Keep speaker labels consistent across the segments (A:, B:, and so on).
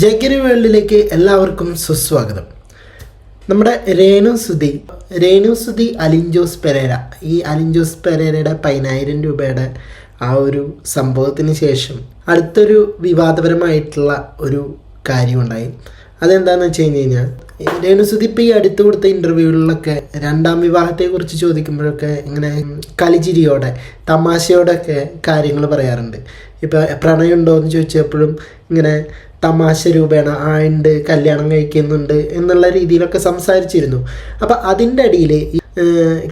A: ജഗരി വേൾഡിലേക്ക് എല്ലാവർക്കും സുസ്വാഗതം. നമ്മുടെ രേണു സുധി രേണു സുധി അലിൻജോസ് പെരേര. ഈ അലിൻജോസ് പെരേരയുടെ പതിനായിരം രൂപയുടെ ആ ഒരു സംഭവത്തിന് ശേഷം അടുത്തൊരു വിവാദപരമായിട്ടുള്ള ഒരു കാര്യമുണ്ടായി. അതെന്താണെന്ന് വെച്ച് കഴിഞ്ഞ് കഴിഞ്ഞാൽ രേണു സുധി ഇപ്പോൾ ഈ അടുത്ത് കൊടുത്ത ഇന്റർവ്യൂകളിലൊക്കെ രണ്ടാം വിവാഹത്തെക്കുറിച്ച് ചോദിക്കുമ്പോഴൊക്കെ ഇങ്ങനെ കളിചിരിയോടെ തമാശയോടെയൊക്കെ കാര്യങ്ങൾ പറയാറുണ്ട്. ഇപ്പോൾ പ്രണയമുണ്ടോ എന്ന് ചോദിച്ചപ്പോഴും ഇങ്ങനെ തമാശ രൂപേണ ആ ഉണ്ട് കല്യാണം കഴിക്കുന്നുണ്ട് എന്നുള്ള രീതിയിലൊക്കെ സംസാരിച്ചിരുന്നു. അപ്പോൾ അതിന്റെ അടിയിൽ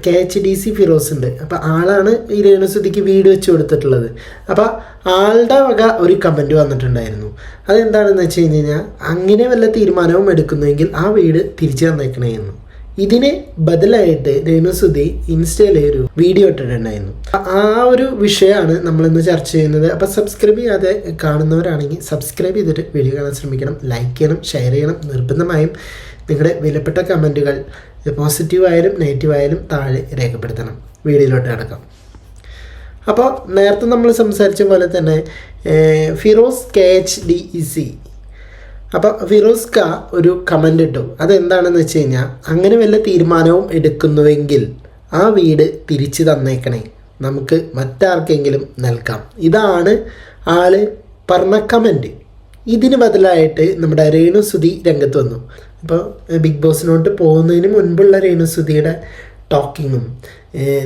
A: K H D C Firoz ഉണ്ട്. അപ്പം ആളാണ് ഈ രേണുസുതിക്ക് വീട് വെച്ച് കൊടുത്തിട്ടുള്ളത്. അപ്പം ആളുടെ വക ഒരു കമന്റ് വന്നിട്ടുണ്ടായിരുന്നു. അതെന്താണെന്ന് വെച്ച് കഴിഞ്ഞ് കഴിഞ്ഞാൽ അങ്ങനെ വല്ല തീരുമാനവും എടുക്കുന്നുവെങ്കിൽ ആ വീട് തിരിച്ചു തന്നേക്കണേ എന്ന് ഇതിന് ബദലായിട്ട് രേണുസുതി ഇൻസ്റ്റയിൽ ഒരു വീഡിയോ ഇട്ടിട്ടുണ്ടായിരുന്നു. ആ ഒരു വിഷയമാണ് നമ്മളിന്ന് ചർച്ച ചെയ്യുന്നത്. അപ്പം സബ്സ്ക്രൈബ് ചെയ്യാതെ കാണുന്നവരാണെങ്കിൽ സബ്സ്ക്രൈബ് ചെയ്തിട്ട് വീഡിയോ കാണാൻ ശ്രമിക്കണം. ലൈക്ക് ചെയ്യണം ഷെയർ ചെയ്യണം. നിർബന്ധമായും നിങ്ങളുടെ വിലപ്പെട്ട കമന്റുകൾ പോസിറ്റീവ് ആയാലും നെഗറ്റീവ് ആയാലും താഴെ രേഖപ്പെടുത്തണം. വീഡിയോയിലോട്ട് കിടക്കാം. അപ്പോൾ നേരത്തെ നമ്മൾ സംസാരിച്ച പോലെ തന്നെ Firoz K H D E C അപ്പോൾ ഫിറോസ് ക ഒരു കമന്റ് ഇട്ടു. അതെന്താണെന്ന് വെച്ച് കഴിഞ്ഞാൽ അങ്ങനെ വല്ല തീരുമാനവും എടുക്കുന്നുവെങ്കിൽ ആ വീട് തിരിച്ചു തന്നേക്കണേ. നമുക്ക് മറ്റാർക്കെങ്കിലും നൽകാം. ഇതാണ് ആൾ പറഞ്ഞ കമന്റ് ഇതിന് ബദലായിട്ട് നമ്മുടെ രേണുസുതി രംഗത്ത് വന്നു. അപ്പോൾ ബിഗ് ബോസിനോട്ട് പോകുന്നതിന് മുൻപുള്ള രേണുസുതിയുടെ ടോക്കിങ്ങും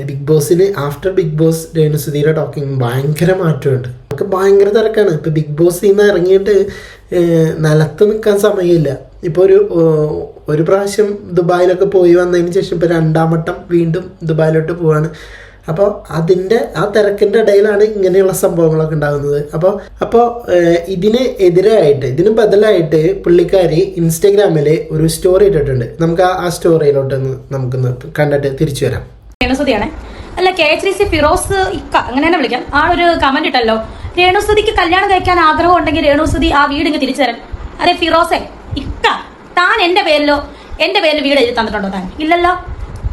A: ബിഗ് ബോസിന് ആഫ്റ്റർ ബിഗ് ബോസ് രേണുസുതിയുടെ ടോക്കിങ്ങും ഭയങ്കര മാറ്റമുണ്ട്. നമുക്ക് ഭയങ്കര തിരക്കാണ്. ഇപ്പോൾ ബിഗ് ബോസിൽ നിന്ന് ഇറങ്ങിയിട്ട് നിലത്ത് നിൽക്കാൻ സമയമില്ല. ഇപ്പോൾ ഒരു ഒരു പ്രാവശ്യം ദുബായിലൊക്കെ പോയി വന്നതിന് ശേഷം ഇപ്പോൾ രണ്ടാം വട്ടം വീണ്ടും ദുബായിലോട്ട് പോവാണ്. അപ്പോൾ അതിന്റെ ആ തിരക്കിന്റെ ഇടയിലാണ് ഇങ്ങനെയുള്ള സംഭവങ്ങളൊക്കെ ഉണ്ടാകുന്നത്. അപ്പോൾ അപ്പോൾ ഇതിന് എതിരായിട്ട് ഇതിന് ബദലായിട്ട് പുള്ളിക്കാരി ഇൻസ്റ്റഗ്രാമിൽ ഒരു സ്റ്റോറി ഇട്ടിട്ടുണ്ട്. നമുക്ക് ആ ആ നമുക്ക് കണ്ടിട്ട് തിരിച്ചു വരാം.
B: അല്ല K H D C Firoz ഇക്ക അങ്ങനെ തന്നെ വിളിക്കാം. ഒരു കമന്റ് ഇട്ടല്ലോ. രേണുസുതിക്ക് കല്യാണം കഴിക്കാൻ ആഗ്രഹം ഉണ്ടെങ്കിൽ രേണുസുതി ആ വീട് ഇങ്ങ് തിരിച്ചു തരാൻ. അതെ ഫിറോസെ ഇക്ക താൻ എന്റെ പേരിലോ എന്റെ പേരിൽ വീട് എഴുതി തന്നിട്ടുണ്ടോ താൻ? ഇല്ലല്ലോ.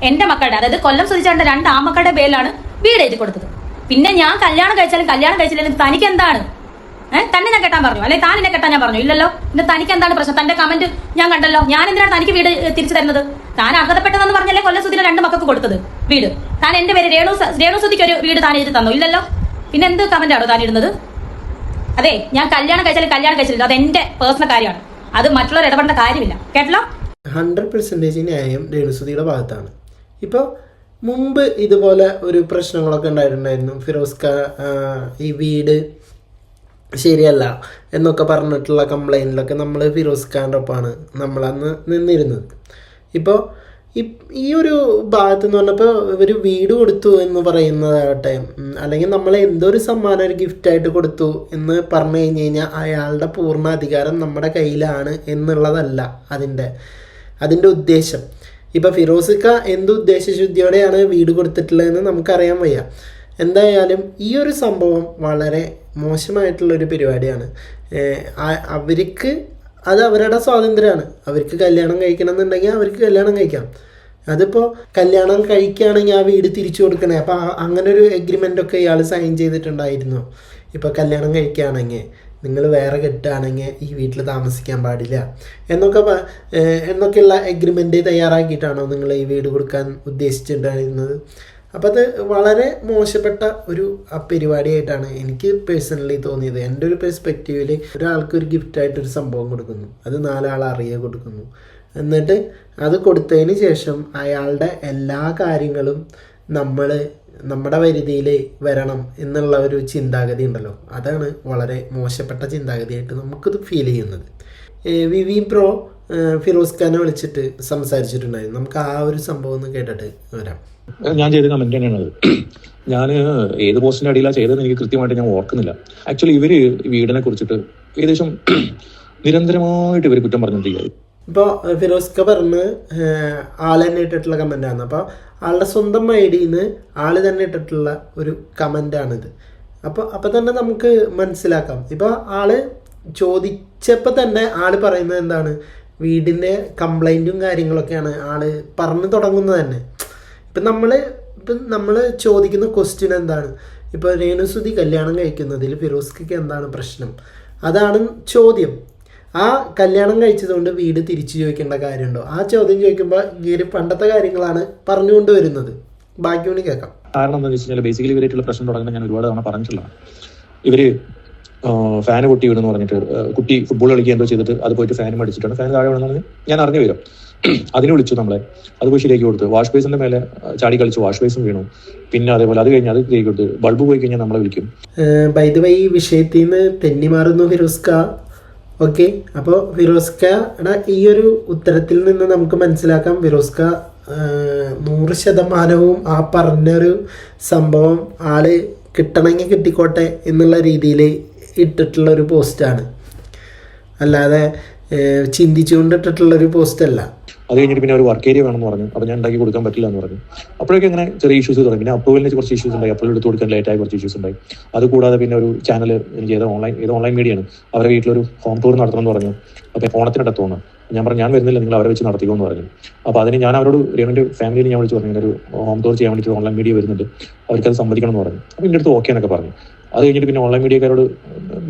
B: എന്റെ മക്കളുടെ അതായത് കൊല്ലം സുതിച്ചാണ്ട് രണ്ട് ആമക്കളുടെ പേരിലാണ് വീട് എഴുതി കൊടുത്തത്. പിന്നെ ഞാൻ കല്യാണം കഴിച്ചാലും കല്യാണം കഴിച്ചില്ലെങ്കിലും തനിക്ക് എന്താണ്? ഏഹ് തന്നെ ഞാൻ കെട്ടാൻ പറഞ്ഞു. അല്ലെ താൻ എന്നെ കെട്ടാൻ ഞാൻ പറഞ്ഞു. ഇല്ലല്ലോ. പിന്നെ തനിക്ക് എന്താണ് പ്രശ്നം? തന്റെ കമന്റ് ഞാൻ കണ്ടല്ലോ. ഞാൻ എന്തിനാണ് തനിക്ക് വീട് തിരിച്ചു തരുന്നത്? താൻ അർഹതപ്പെട്ടതെന്ന് പറഞ്ഞല്ലേ കൊല്ലം സുധിയുടെ രണ്ട് മക്കൾക്ക് കൊടുത്തത് വീട്. താൻ എന്റെ പേര് രേണു രേണു സുധിക്ക് ഒരു വീട് താൻ എഴുതി തന്നു. ഇല്ലല്ലോ. പിന്നെ എന്ത് കമന്റ് ആണോ താൻ ഇടുന്നത്? അതെ ഞാൻ കല്യാണം കഴിച്ചാലും കല്യാണം കഴിച്ചില്ല അത് എന്റെ പേഴ്സണൽ കാര്യമാണ്. അത് മറ്റുള്ളവർ ഇടപെടേണ്ട കാര്യമില്ല. കേട്ടല്ലോ?
A: ഹൺഡ്രഡ് പെർസെന്റേജ് ന്യായം രേണുസുതിയുടെ ഭാഗത്താണ്. ഇപ്പോൾ മുമ്പ് ഇതുപോലെ ഒരു പ്രശ്നങ്ങളൊക്കെ ഉണ്ടായിട്ടുണ്ടായിരുന്നു. ഫിറോസ് ഖാ ഈ വീട് ശരിയല്ല എന്നൊക്കെ പറഞ്ഞിട്ടുള്ള കംപ്ലൈന്റിലൊക്കെ നമ്മൾ ഫിറോസ് ഖാന്റെ ഒപ്പമാണ് നമ്മളന്ന് നിന്നിരുന്നത്. ഇപ്പോൾ ഈ ഒരു ഭാഗത്ത് എന്ന് പറഞ്ഞപ്പോൾ ഇവർ വീട് കൊടുത്തു എന്ന് പറയുന്നതാകട്ടെ അല്ലെങ്കിൽ നമ്മൾ എന്തൊരു ഒരു സമ്മാനം ഒരു ഗിഫ്റ്റായിട്ട് കൊടുത്തു എന്ന് പറഞ്ഞു കഴിഞ്ഞ് കഴിഞ്ഞാൽ അയാളുടെ പൂർണ അധികാരം നമ്മുടെ കയ്യിലാണ് എന്നുള്ളതല്ല അതിന്റെ അതിന്റെ ഉദ്ദേശം. ഇപ്പോൾ ഫിറോസിക്ക എന്ത് ഉദ്ദേശശുദ്ധിയോടെയാണ് വീട് കൊടുത്തിട്ടുള്ളതെന്ന് നമുക്കറിയാൻ വയ്യ. എന്തായാലും ഈ ഒരു സംഭവം വളരെ മോശമായിട്ടുള്ളൊരു പരിപാടിയാണ്. ഏഹ് അവർക്ക് അത് അവരുടെ സ്വാതന്ത്ര്യമാണ്. അവർക്ക് കല്യാണം കഴിക്കണം എന്നുണ്ടെങ്കിൽ അവർക്ക് കല്യാണം കഴിക്കാം. അതിപ്പോൾ കല്യാണം കഴിക്കുകയാണെങ്കിൽ ആ വീട് തിരിച്ചു കൊടുക്കണേ. അപ്പോൾ അങ്ങനെ ഒരു എഗ്രിമെന്റ് ഒക്കെ ഇയാൾ സൈൻ ചെയ്തിട്ടുണ്ടായിരുന്നു. ഇപ്പോൾ കല്യാണം കഴിക്കുകയാണെങ്കിൽ. നിങ്ങൾ വേറെ കെട്ടുകയാണെങ്കിൽ ഈ വീട്ടിൽ താമസിക്കാൻ പാടില്ല. എന്നൊക്കെ എന്നൊക്കെയുള്ള എഗ്രിമെന്റ് തയ്യാറാക്കിയിട്ടാണോ നിങ്ങൾ ഈ വീട് കൊടുക്കാൻ ഉദ്ദേശിച്ചിട്ടുണ്ടായിരുന്നത്? അപ്പോൾ അത് വളരെ മോശപ്പെട്ട ഒരു പരിപാടിയായിട്ടാണ് എനിക്ക് പേഴ്സണലി തോന്നിയത്. എന്റെ ഒരു പെർസ്പെക്റ്റീവിൽ ഒരാൾക്ക് ഒരു ഗിഫ്റ്റായിട്ടൊരു സംഭവം കൊടുക്കുന്നു. അത് നാലാൾ അറിയെ കൊടുക്കുന്നു. എന്നിട്ട് അത് കൊടുത്തതിന് ശേഷം അയാളുടെ എല്ലാ കാര്യങ്ങളും നമ്മൾ നമ്മുടെ പരിധിയിൽ വരണം എന്നുള്ള ഒരു ചിന്താഗതി ഉണ്ടല്ലോ. അതാണ് വളരെ മോശപ്പെട്ട ചിന്താഗതിയായിട്ട് നമുക്കിത് ഫീൽ ചെയ്യുന്നത്. വി വി പ്രോ ഫിറോസ് ഖാനെ വിളിച്ചിട്ട് സംസാരിച്ചിട്ടുണ്ടായിരുന്നു. നമുക്ക് ആ ഒരു സംഭവം ഒന്ന് കേട്ടിട്ട് വരാം.
C: ഞാൻ ചെയ്ത കമന്റ് തന്നെയാണ് ഞാൻ ഏത് പോസ്റ്റിന്റെ അടിയിലാണ് ചെയ്തതെന്ന് എനിക്ക് കൃത്യമായിട്ട് ഞാൻ ഓർക്കുന്നില്ല. ആക്ച്വലി ഇവർ വീടിനെ കുറിച്ചിട്ട് ഏകദേശം നിരന്തരമായിട്ട് ഇവർ കുറ്റം പറഞ്ഞുകൊണ്ടിരിക്കുകയായി
A: ഇപ്പോൾ ഫിറോസ്ക പറഞ്ഞ് ആൾ തന്നെ ഇട്ടിട്ടുള്ള കമന്റാണ് അപ്പോൾ ആളുടെ സ്വന്തം ഐ ഡിയിൽ നിന്ന് ആൾ തന്നെ ഇട്ടിട്ടുള്ള ഒരു കമന്റാണിത് അപ്പോൾ അപ്പോൾ തന്നെ നമുക്ക് മനസ്സിലാക്കാം. ഇപ്പോൾ ആൾ ചോദിച്ചപ്പോൾ തന്നെ ആൾ പറയുന്നത് എന്താണ്? വീടിന്റെ കംപ്ലൈന്റും കാര്യങ്ങളൊക്കെയാണ് ആൾ പറഞ്ഞു തുടങ്ങുന്നത് തന്നെ. ഇപ്പം നമ്മൾ ഇപ്പം നമ്മൾ ചോദിക്കുന്ന ക്വസ്റ്റ്യൻ എന്താണ്? ഇപ്പോൾ രേണുസുതി കല്യാണം കഴിക്കുന്നതിൽ ഫിറോസ്കയ്ക്ക് എന്താണ് പ്രശ്നം? അതാണ് ചോദ്യം. ആ കല്യാണം കഴിച്ചതുകൊണ്ട് വീട് തിരിച്ചു ചോദിക്കേണ്ട കാര്യമുണ്ടോ? ആ ചോദ്യം ചോദിക്കുമ്പോൾ ഇവർ പണ്ടത്തെ കാര്യങ്ങളാണ് പറഞ്ഞുകൊണ്ട് വരുന്നത്. ബാക്കി കേൾക്കാം.
C: കാരണം എന്താണെന്ന് വെച്ച് കഴിഞ്ഞാൽ ബേസിക്കലി ഇവരായിട്ടുള്ള പ്രശ്നം തുടങ്ങുന്നത് ഞാൻ ഒരുപാട് തവണ പറഞ്ഞിട്ടുള്ളതാണ്. ഇവർ ഫാന് പൊട്ടി വീണെന്ന് പറഞ്ഞിട്ട് കുട്ടി ഫുട്ബോൾ കളിക്കുക എന്തോ ചെയ്തിട്ട് അത് പോയിട്ട് ഫാനും അടിച്ചിട്ടാണ്. ഫാൻ താഴെ വീണെന്ന് ഞാൻ അറിഞ്ഞു വരും. അതിന് വിളിച്ചു നമ്മളെ. അത് പോയി ശരിയാക്കി കൊടുത്തു. വാഷ് ബേസിന്റെ മേലെ ചാടി കളിച്ചു വാഷ് ബേസും വീണു. പിന്നെ അതേപോലെ അത് കഴിഞ്ഞ് അത് ശരിയാക്കി കൊടുത്തു. ബൾബ് പോയി കഴിഞ്ഞാൽ നമ്മളെ വിളിക്കും.
A: ബൈ ഈ വിഷയത്തിൽ നിന്ന് തെന്നിമാറുന്നു ഫിറോസ്ക ഓക്കെ അപ്പോൾ ഫിറോസ്കയുടെ ഈ ഒരു ഉത്തരത്തിൽ നിന്ന് നമുക്ക് മനസ്സിലാക്കാം. ഫിറോസ്ക നൂറ് ശതമാനവും ആ പറഞ്ഞൊരു സംഭവം ആൾ കിട്ടണമെങ്കിൽ കിട്ടിക്കോട്ടെ എന്നുള്ള രീതിയിൽ ഇട്ടിട്ടുള്ള ഒരു പോസ്റ്റാണ്. അല്ലാതെ ചിന്തിച്ചുകൊണ്ടിട്ടിട്ടുള്ളൊരു ചിന്തിച്ചുകൊണ്ട് ഇട്ടിട്ടുള്ള ഒരു പോസ്റ്റ് അല്ല
C: അത് കഴിഞ്ഞിട്ട് പിന്നെ ഒരു വർക്ക് ഏരിയ വേണമെന്ന് പറഞ്ഞു. അപ്പോൾ ഞാൻ ഉണ്ടാക്കി കൊടുക്കാൻ പറ്റില്ല എന്ന് പറഞ്ഞു. അപ്പോഴൊക്കെ അങ്ങനെ ചെറിയ ഇഷ്യൂസ് തുടങ്ങി. പിന്നെ അപ്രൂവലിന് കുറച്ച് ഇഷ്യൂസ് ഉണ്ടായി. അപ്രൂവൽ എടുത്ത് കൊടുക്കാൻ ലേറ്റ് ലേറ്റായ കുറച്ച് ഇഷ്യൂസ് ഉണ്ടായി. അത് കൂടാതെ പിന്നെ ഒരു ചാനൽ എനിക്ക് ഏത് ഓൺലൈൻ ഏത് ഓൺലൈൻ മീഡിയയാണ് അവരുടെ വീട്ടിലൊരു ഹോം ടൂർ നടത്തണം എന്ന് പറഞ്ഞു. അപ്പോൾ ഓണത്തിനിടെ തോന്നുന്നു. ഞാൻ പറഞ്ഞു ഞാൻ വരുന്നില്ല. നിങ്ങൾ അവരെ വെച്ച് നടത്തിക്കോ എന്ന് പറഞ്ഞു. അപ്പോൾ അതിന് ഞാൻ അവരോട് രേണുവിന്റെ ഫാമിലിയിൽ ഞാൻ വിളിച്ച് പറഞ്ഞു. ഒരു ഹോം ടൂർ ചെയ്യാൻ വേണ്ടിയിട്ട് ഓൺലൈൻ മീഡിയ വരുന്നുണ്ട്. അവർക്കത് സമ്മതിക്കണം എന്ന് പറഞ്ഞു. അപ്പോൾ എന്റെ അടുത്ത് ഓക്കെ എന്നൊക്കെ പറഞ്ഞു. അത് കഴിഞ്ഞിട്ട് പിന്നെ online മീഡിയക്കാരോട്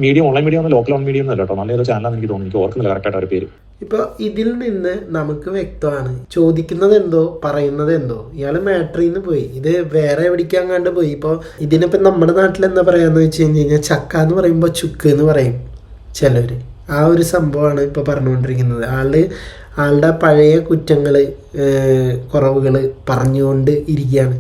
C: media online media local on media ഒന്നല്ല കേട്ടോ. നല്ല ഏതോ ചാനലാണെന്ന് എനിക്ക് തോന്നുന്നു. എനിക്ക് ഓർക്കുന്നില്ല കറക്റ്റായിട്ട് അവരുടെ പേര്.
A: ഇപ്പോൾ ഇതിൽ നിന്ന് നമുക്ക് വ്യക്തമാണ്. ചോദിക്കുന്നത് എന്തോ പറയുന്നത് എന്തോ ഇയാൾ മാട്രിൽ നിന്ന് പോയി. ഇത് വേറെ എവിടേക്കാൻ കണ്ട് പോയി. ഇപ്പോൾ ഇതിനിപ്പോ നമ്മുടെ നാട്ടിൽ എന്താ പറയാന്ന് വെച്ച് കഴിഞ്ഞ് കഴിഞ്ഞാൽ ചക്ക എന്ന് പറയുമ്പോൾ ചുക്ക് എന്ന് പറയും ചിലർ ആ ഒരു സംഭവമാണ് ഇപ്പോൾ പറഞ്ഞുകൊണ്ടിരിക്കുന്നത്. ആൾ ആളുടെ പഴയ കുറ്റങ്ങൾ കുറവുകൾ പറഞ്ഞുകൊണ്ട് ഇരിക്കുകയാണ്.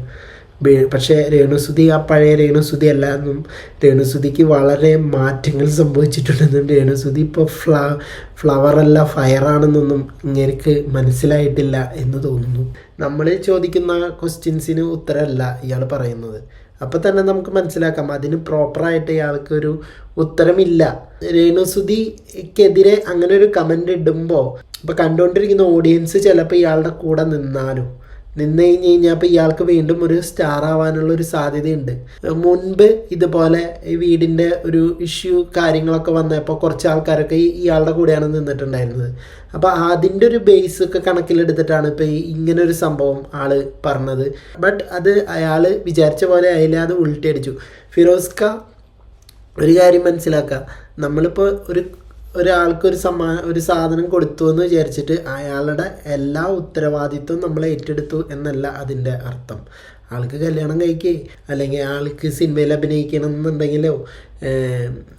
A: പക്ഷേ രേണുസുതി ആ പഴയ രേണുസുതി അല്ല എന്നും രേണുസുതിക്ക് വളരെ മാറ്റങ്ങൾ സംഭവിച്ചിട്ടുണ്ടെന്നും രേണുസുതി ഇപ്പോൾ ഫ്ല ഫ്ലവറല്ല ഫയറാണെന്നൊന്നും ഇങ്ങനെക്ക് മനസ്സിലായിട്ടില്ല എന്ന് തോന്നുന്നു. നമ്മൾ ചോദിക്കുന്ന ക്വസ്റ്റ്യൻസിന് ഉത്തരമല്ല ഇയാൾ പറയുന്നത്. അപ്പോൾ തന്നെ നമുക്ക് മനസ്സിലാക്കാം. അതിന് പ്രോപ്പറായിട്ട് ഇയാൾക്കൊരു ഉത്തരമില്ല. രേണുസുതിക്കെതിരെ അങ്ങനെ ഒരു കമന്റ് ഇടുമ്പോൾ ഇപ്പോൾ കണ്ടുകൊണ്ടിരിക്കുന്ന ഓഡിയൻസ് ചിലപ്പോൾ ഇയാളുടെ കൂടെ നിന്നാലും നിന്ന് കഴിഞ്ഞ് കഴിഞ്ഞാൽ അപ്പോൾ ഇയാൾക്ക് വീണ്ടും ഒരു സ്റ്റാർ ആവാനുള്ള ഒരു സാധ്യതയുണ്ട്. മുൻപ് ഇതുപോലെ ഈ വീടിന്റെ ഒരു ഇഷ്യൂ കാര്യങ്ങളൊക്കെ വന്നപ്പോൾ കുറച്ച് ആൾക്കാരൊക്കെ ഇയാളുടെ കൂടെയാണ് നിന്നിട്ടുണ്ടായിരുന്നത്. അപ്പോൾ അതിന്റെ ഒരു ബേസ് ഒക്കെ കണക്കിലെടുത്തിട്ടാണ് ഇപ്പോൾ ഇങ്ങനെ ഒരു സംഭവം ആൾ പറഞ്ഞത്. ബട്ട് അത് അയാൾ വിചാരിച്ച പോലെ ആയില്ല അത് ഉൾട്ടിയടിച്ചു ഫിറോസ്ക ഒരു കാര്യം മനസ്സിലാക്കുക നമ്മളിപ്പോൾ ഒരു ഒരാൾക്ക് ഒരു സമ്മാ ഒരു സാധനം കൊടുത്തു എന്ന് വിചാരിച്ചിട്ട് അയാളുടെ എല്ലാ ഉത്തരവാദിത്വം നമ്മൾ ഏറ്റെടുത്തു എന്നല്ല അതിന്റെ അർത്ഥം. ആൾക്ക് കല്യാണം കഴിക്കേ അല്ലെങ്കിൽ ആൾക്ക് സിനിമയിൽ അഭിനയിക്കണം എന്നുണ്ടെങ്കിലോ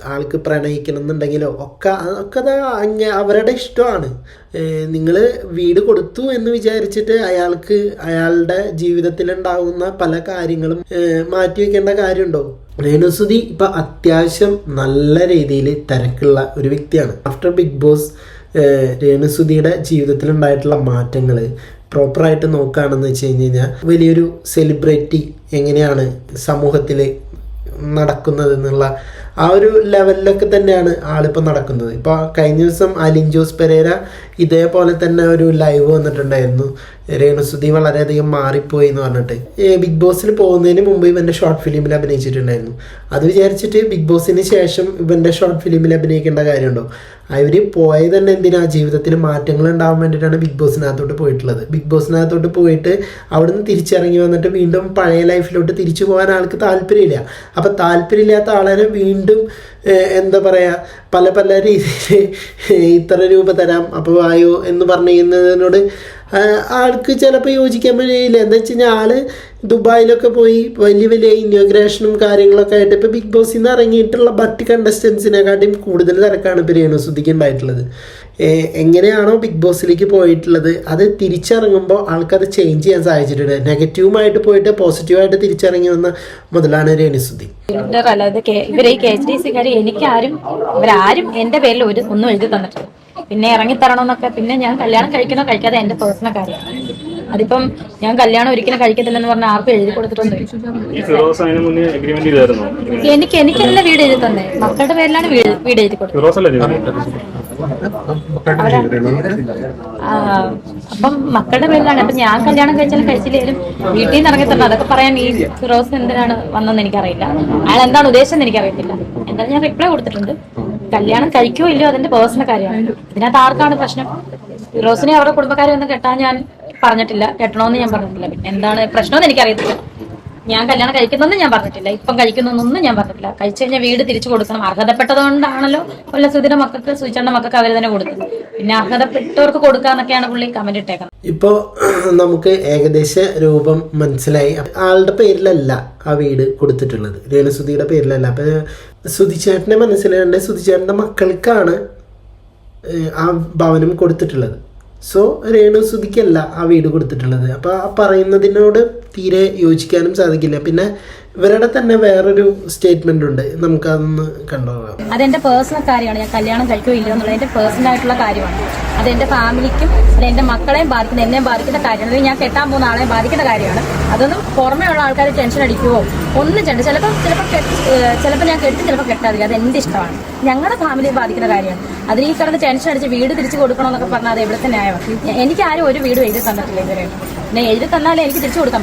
A: ആൾക്ക് പ്രണയിക്കണം എന്നുണ്ടെങ്കിലോ ഒക്കെ അങ്ങ അവരുടെ ഇഷ്ടമാണ്. നിങ്ങൾ വീട് കൊടുത്തു എന്ന് വിചാരിച്ചിട്ട് അയാൾക്ക് അയാളുടെ ജീവിതത്തിലുണ്ടാകുന്ന പല കാര്യങ്ങളും മാറ്റിവെക്കേണ്ട മാറ്റി വെക്കേണ്ട കാര്യമുണ്ടോ? രേണുസുതി ഇപ്പം അത്യാവശ്യം നല്ല രീതിയിൽ തിരക്കുള്ള ഒരു വ്യക്തിയാണ്. ആഫ്റ്റർ ബിഗ് ബോസ് രേണുസുതിയുടെ ജീവിതത്തിൽ ഉണ്ടായിട്ടുള്ള മാറ്റങ്ങൾ പ്രോപ്പറായിട്ട് നോക്കുകയാണെന്ന് വെച്ച് കഴിഞ്ഞ് കഴിഞ്ഞാൽ വലിയൊരു സെലിബ്രിറ്റി എങ്ങനെയാണ് സമൂഹത്തിൽ നടക്കുന്നത് എന്നുള്ള ആ ഒരു ലെവലിലൊക്കെ തന്നെയാണ് ആളിപ്പോൾ നടക്കുന്നത്. ഇപ്പോൾ കഴിഞ്ഞ ദിവസം അലിൻ ജോസ് പെരേര ഇതേപോലെ തന്നെ ഒരു ലൈവ് വന്നിട്ടുണ്ടായിരുന്നു. രേണുസുതി വളരെയധികം മാറിപ്പോയി എന്ന് പറഞ്ഞിട്ട്. ബിഗ് ബോസിൽ പോകുന്നതിന് മുമ്പ് ഇവന്റെ ഷോർട്ട് ഫിലിമിൽ അഭിനയിച്ചിട്ടുണ്ടായിരുന്നു. അത് വിചാരിച്ചിട്ട് ബിഗ് ബോസിന് ശേഷം ഇവന്റെ ഷോർട്ട് ഫിലിമിൽ അഭിനയിക്കേണ്ട കാര്യമുണ്ടോ? അവർ പോയത് തന്നെ എന്തിനാ? ജീവിതത്തിൽ മാറ്റങ്ങൾ ഉണ്ടാവാൻ വേണ്ടിയിട്ടാണ് ബിഗ് ബോസിനകത്തോട്ട് പോയിട്ടുള്ളത്. ബിഗ് ബോസിനകത്തോട്ട് പോയിട്ട് അവിടുന്ന് തിരിച്ചിറങ്ങി വന്നിട്ട് വീണ്ടും പഴയ ലൈഫിലോട്ട് തിരിച്ചു പോകാൻ ആൾക്ക് താല്പര്യമില്ല. അപ്പം താല്പര്യമില്ലാത്ത ആളെ വീണ്ടും എന്താ പറയുക പല പല രീതിയിൽ ഇത്ര രൂപ തരാം അപ്പോൾ ആയോ എന്ന് പറഞ്ഞു ആഹ്, ആൾക്ക് ചിലപ്പോൾ യോജിക്കാൻ കഴിയില്ല എന്താ വെച്ച് കഴിഞ്ഞാൽ ആൾ ദുബായിലൊക്കെ പോയി വലിയ വലിയ ഇന്നോഗ്രേഷനും കാര്യങ്ങളൊക്കെ ആയിട്ട് ഇപ്പോൾ ബിഗ് ബോസിൽ നിന്ന് ഇറങ്ങിയിട്ടുള്ള മറ്റ് കണ്ടസ്റ്റൻസിനെക്കാട്ടിയും കൂടുതൽ തിരക്കാണ് ഇപ്പോൾ രേണുസുദ്ധിക്ക് ഉണ്ടായിട്ടുള്ളത് എങ്ങനെയാണോ ബിഗ് ബോസിലേക്ക് പോയിട്ടുള്ളത് അത് തിരിച്ചിറങ്ങുമ്പോൾ ആൾക്കത് ചേഞ്ച് ചെയ്യാൻ സാധിച്ചിട്ടുണ്ട്. നെഗറ്റീവുമായിട്ട് പോയിട്ട് പോസിറ്റീവായിട്ട് തിരിച്ചിറങ്ങി വന്ന മുതലാണ് രേണുസുദ്ധി
B: ഇവരെ കെ എച്ച് ഡി സിക്കാർ എനിക്കാരും ഇവരാരും എന്റെ പേരിൽ ഒരു ഒന്നും എഴുതി തന്നിട്ടില്ല. പിന്നെ ഇറങ്ങി തരണമെന്നൊക്കെ പിന്നെ ഞാൻ കല്യാണം കഴിക്കണോ കഴിക്കാതെ എന്റെ പേഴ്സണൽ കാര്യമാണ്. അതിപ്പം ഞാൻ കല്യാണം ഒരിക്കലും കഴിക്കത്തില്ലെന്ന് പറഞ്ഞ ആർക്കും എഴുതി
D: കൊടുത്തിട്ടുണ്ട്
B: എനിക്ക് എനിക്കല്ല വീട് എഴുതി തന്നെ. മക്കളുടെ പേരിലാണ് വീട് വീട് എഴുതി കൊടുത്തത്. അപ്പം മക്കളുടെ പേരിലാണ്. അപ്പൊ ഞാൻ കല്യാണം കഴിച്ചാലും കഴിച്ചില്ലേലും വീട്ടിൽ നിന്ന് ഇറങ്ങി തന്നെ അതൊക്കെ പറയാൻ ഈ ഫിറോസ് എന്തിനാണ് വന്നതെന്ന് എനിക്കറിയില്ല. അയാൾ എന്താണ് ഉദ്ദേശം എന്ന് എനിക്കറിയത്തില്ല. എന്തായാലും ഞാൻ റിപ്ലൈ കൊടുത്തിട്ടുണ്ട്. കല്യാണം കഴിക്കോ ഇല്ലയോ അതിന്റെ പേഴ്സണൽ കാര്യമാണ്. ഇതിനകത്ത് ആർക്കാണ് പ്രശ്നം? ഫിറോസിനെ അവരുടെ കുടുംബക്കാരെ ഒന്നും കെട്ടാൻ ഞാൻ പറഞ്ഞിട്ടില്ല. കെട്ടണമെന്ന് ഞാൻ പറഞ്ഞിട്ടില്ല. പിന്നെ എന്താണ് പ്രശ്നമെന്ന് എനിക്കറിയത്തില്ല. ഞാൻ കല്യാണം കഴിക്കുന്നൊന്നും ഞാൻ പറഞ്ഞിട്ടില്ല. ഇപ്പം കഴിക്കുന്നൊന്നും ഞാൻ പറഞ്ഞിട്ടില്ല. കഴിച്ചു കഴിഞ്ഞാൽ വീട് തിരിച്ചു കൊടുക്കണം. അർഹതപ്പെട്ടതുകൊണ്ടാണല്ലോ കൊല്ലസുതിയുടെ മക്കൾക്ക് സുചിച്ചേണ്ട മക്കൾക്ക് അവർ തന്നെ കൊടുക്കുന്നത്. പിന്നെ അർഹതപ്പെട്ടവർക്ക് കൊടുക്കാന്നൊക്കെയാണ് പുള്ളി കമന്റ് ഇട്ടേക്കുന്നത്.
A: ഇപ്പോൾ നമുക്ക് ഏകദേശ രൂപം മനസ്സിലായി. ആളുടെ പേരിലല്ല ആ വീട് കൊടുത്തിട്ടുള്ളത്. രേണുസുതിയുടെ പേരിലല്ല. അപ്പം സുധിച്ചേട്ടനെ മനസ്സിലാണ്ട് സുധിചേട്ടന്റെ മക്കൾക്കാണ് ആ ഭവനം കൊടുത്തിട്ടുള്ളത്. സോ രേണു സുധിക്കല്ല ആ വീട് കൊടുത്തിട്ടുള്ളത്. അപ്പോൾ ആ പറയുന്നതിനോട് തീരെ യോജിക്കാനും സാധിക്കില്ല. പിന്നെ ഇവരുടെ തന്നെ വേറൊരു സ്റ്റേറ്റ്മെന്റ് ഉണ്ട്. നമുക്ക് അതൊന്ന് കണ്ടോ
B: അതെന്റെ പേഴ്സണൽ കാര്യമാണ്. ഞാൻ കല്യാണം കഴിക്കോ ഇല്ലയോ എന്നുള്ളത് എന്റെ പേഴ്സണൽ ആയിട്ടുള്ള കാര്യമാണ്. അത് എന്റെ ഫാമിലിക്കും അത് എന്റെ മക്കളെയും ബാധിക്കുന്ന എന്നെയും ബാധിക്കുന്ന കാര്യമാണ്. ഞാൻ കെട്ടാൻ പോകുന്ന ആളെയും ബാധിക്കുന്ന കാര്യമാണ്. അതൊന്നും പുറമേ ഉള്ള ആൾക്കാർ ടെൻഷൻ അടിക്കുവോ? ഒന്നും ചെയ്യണ്ട. ചിലപ്പോൾ ചിലപ്പോൾ ചിലപ്പോൾ ഞാൻ കെട്ടും ചിലപ്പോൾ കെട്ടാതി അത് എന്റെ ഇഷ്ടമാണ്. ഞങ്ങളുടെ ഫാമിലിയെ ബാധിക്കുന്ന കാര്യമാണ്. അതിന് ഈ കിടന്ന് ടെൻഷൻ അടിച്ച് വീട് തിരിച്ചു കൊടുക്കണമെന്നൊക്കെ പറഞ്ഞാൽ അത് എവിടുത്തെ ന്യായമാണ് എനിക്ക് ആരും ഒരു വീട് എഴുതി തന്നിട്ടില്ല ഇതുവരെ. തന്നാലേ എനിക്ക് തിരിച്ചു കൊടുക്കാൻ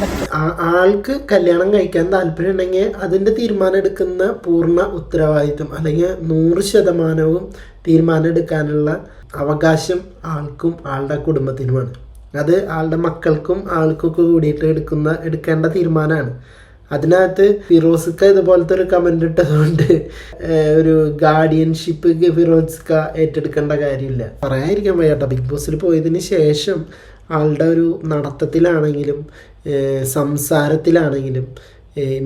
A: ആൾക്ക് കല്യാണം കഴിക്കാൻ താല്പര്യം ഉണ്ടെങ്കിൽ അതിന്റെ തീരുമാനം എടുക്കുന്ന പൂർണ ഉത്തരവാദിത്വം അല്ലെങ്കിൽ നൂറ് ശതമാനവും തീരുമാനം എടുക്കാനുള്ള അവകാശം ആൾക്കും ആളുടെ കുടുംബത്തിനുമാണ്. അത് ആളുടെ മക്കൾക്കും ആൾക്കൊക്കെ കൂടിയിട്ട് എടുക്കുന്ന എടുക്കേണ്ട തീരുമാനമാണ്. അതിനകത്ത് ഫിറോസ്ക്ക ഇതുപോലത്തെ ഒരു കമന്റ് ഇട്ടതുകൊണ്ട് ഒരു ഗാർഡിയൻഷിപ്പ് ഫിറോസ്ക്ക ഏറ്റെടുക്കേണ്ട കാര്യമില്ല. പറയാതിരിക്കാൻ വയ്യാട്ടോ. ബിഗ് ബോസിൽ പോയതിന് ശേഷം ആളുടെ ഒരു നടത്തത്തിലാണെങ്കിലും സംസാരത്തിലാണെങ്കിലും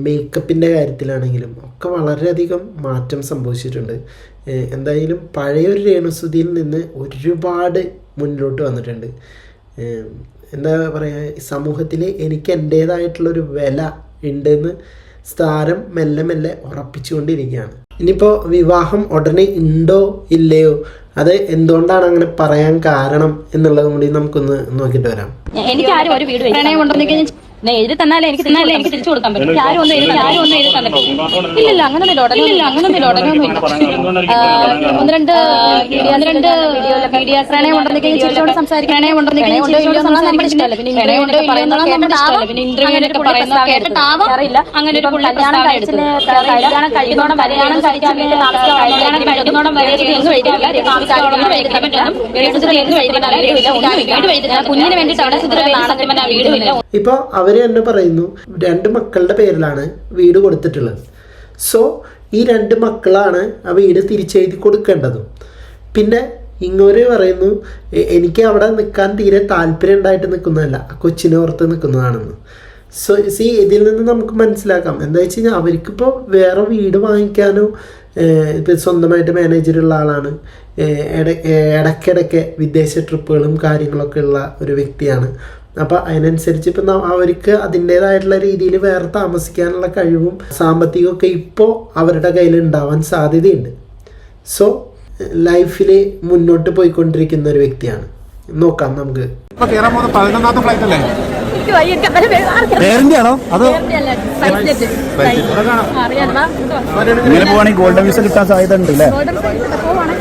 A: മേക്കപ്പിന്റെ കാര്യത്തിലാണെങ്കിലും ഒക്കെ വളരെയധികം മാറ്റം സംഭവിച്ചിട്ടുണ്ട്. എന്തായാലും പഴയൊരു രേണുസുതിയിൽ നിന്ന് ഒരുപാട് മുന്നിലോട്ട് വന്നിട്ടുണ്ട്. എന്താ പറയുക സമൂഹത്തിൽ എനിക്ക് എന്റേതായിട്ടുള്ളൊരു വില ഉണ്ടെന്ന് സ്ഥാനം മെല്ലെ മെല്ലെ ഉറപ്പിച്ചുകൊണ്ടിരിക്കുകയാണ്. ഇനിയിപ്പോൾ വിവാഹം ഉടനെ ഉണ്ടോ ഇല്ലയോ? അത് എന്തുകൊണ്ടാണ് അങ്ങനെ പറയാൻ കാരണം എന്നുള്ളതും കൂടി നമുക്കൊന്ന് നോക്കിയിട്ട് വരാം.
B: എനിക്ക് ആരും ഒരു വീട് പ്രണയം എഴുതി തന്നാലേ എനിക്ക് തന്നാലേ എനിക്ക് തിരിച്ചു കൊടുക്കാൻ പറ്റും ആരും ഒന്നും എഴുതി ആരും ഒന്നും എഴുതി തന്നിട്ടില്ല ഇല്ലില്ല അങ്ങനെ ഉടനെ ഇല്ല അങ്ങനൊന്നും ഉടനെ ഒന്നും രണ്ട് ഒന്ന് രണ്ട് മീഡിയ പ്രണയം ഉണ്ടെന്നെങ്കിൽ നമ്മുടെ ഇഷ്ടമല്ല പിന്നെ പിന്നെ പറയുന്നത് അറിയില്ല അങ്ങനെ ഒരു കല്യാണം കഴിച്ചിന് കല്യാണം കഴിക്കുന്നോണം കല്യാണം കഴിക്കാൻ വേണ്ടി കല്യാണം കഴിക്കുന്നോണം വരെ കുഞ്ഞിന് വേണ്ടിയിട്ട് അവിടെ വീടുമില്ല
A: ഇപ്പൊ അവർ തന്നെ പറയുന്നു രണ്ട് മക്കളുടെ പേരിലാണ് വീട് കൊടുത്തിട്ടുള്ളത്. സോ ഈ രണ്ട് മക്കളാണ് ആ വീട് തിരിച്ചെഴുതി കൊടുക്കേണ്ടതും. പിന്നെ ഇങ്ങോര് പറയുന്നു എനിക്ക് അവിടെ നിൽക്കാൻ തീരെ താല്പര്യം ഉണ്ടായിട്ട് നിൽക്കുന്നതല്ല കൊച്ചിനെ ഓർത്ത് നിൽക്കുന്നതാണെന്ന് സോ സി ഇതിൽ നിന്ന് നമുക്ക് മനസ്സിലാക്കാം. എന്താ വെച്ച് കഴിഞ്ഞാൽ അവർക്കിപ്പോൾ വേറെ വീട് വാങ്ങിക്കാനോ ഇപ്പം സ്വന്തമായിട്ട് മാനേജറുള്ള ആളാണ് ഇടയ്ക്കിടയ്ക്ക് വിദേശ ട്രിപ്പുകളും കാര്യങ്ങളൊക്കെ ഉള്ള ഒരു വ്യക്തിയാണ്. അപ്പോൾ അതിനനുസരിച്ച് ഇപ്പം അവർക്ക് അതിന്റേതായിട്ടുള്ള രീതിയിൽ വേറെ താമസിക്കാനുള്ള കഴിവും സാമ്പത്തികമൊക്കെ ഇപ്പോൾ അവരുടെ കയ്യിൽ ഉണ്ടാവാൻ സാധ്യതയുണ്ട്. സോ ലൈഫിൽ മുന്നോട്ട് പോയിക്കൊണ്ടിരിക്കുന്ന ഒരു വ്യക്തിയാണ്. നോക്കാം നമുക്ക്.
E: ഗോൾഡൻ വിസ കിട്ടാൻ സാധ്യത ഉണ്ട് അല്ലേ
B: ഗോൾഡൻ സൈറ്റിൽ പോവാണ്.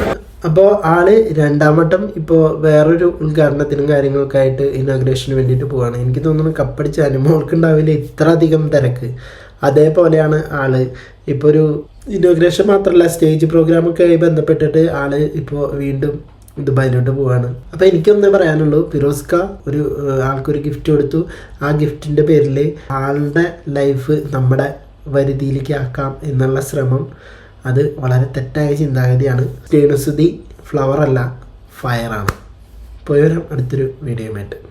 A: അപ്പോൾ ആൾ രണ്ടാം വട്ടം ഇപ്പോൾ വേറൊരു ഉദ്ഘാടനത്തിനും കാര്യങ്ങളൊക്കെ ആയിട്ട് ഇനോഗ്രേഷന് വേണ്ടിയിട്ട് പോവാണ്. എനിക്ക് തോന്നുന്നു കപ്പടിച്ച അനുമോൾക്ക് ഉണ്ടാവില്ല ഇത്ര അധികം തിരക്ക്. അതേപോലെയാണ് ആൾ. ഇപ്പോൾ ഒരു ഇനോഗ്രേഷൻ മാത്രമല്ല സ്റ്റേജ് പ്രോഗ്രാമൊക്കെ ആയി ബന്ധപ്പെട്ടിട്ട് ആൾ ഇപ്പോൾ വീണ്ടും ദുബായിലോട്ട് പോവാണ്. അപ്പോൾ എനിക്കൊന്നേ പറയാനുള്ളൂ ഫിറോസ്ക ഒരു ആൾക്കൊരു ഗിഫ്റ്റ് കൊടുത്തു. ആ ഗിഫ്റ്റിന്റെ പേരിൽ ആളുടെ ലൈഫ് നമ്മുടെ വരുതിയിലേക്ക് ആക്കാം എന്നുള്ള ശ്രമം അത് വളരെ തെറ്റായ ചിന്താഗതിയാണ്. രേണുസുതി ഫ്ലവർ അല്ല ഫയറാണ് പോയവരും അടുത്തൊരു വീഡിയോയുമായിട്ട്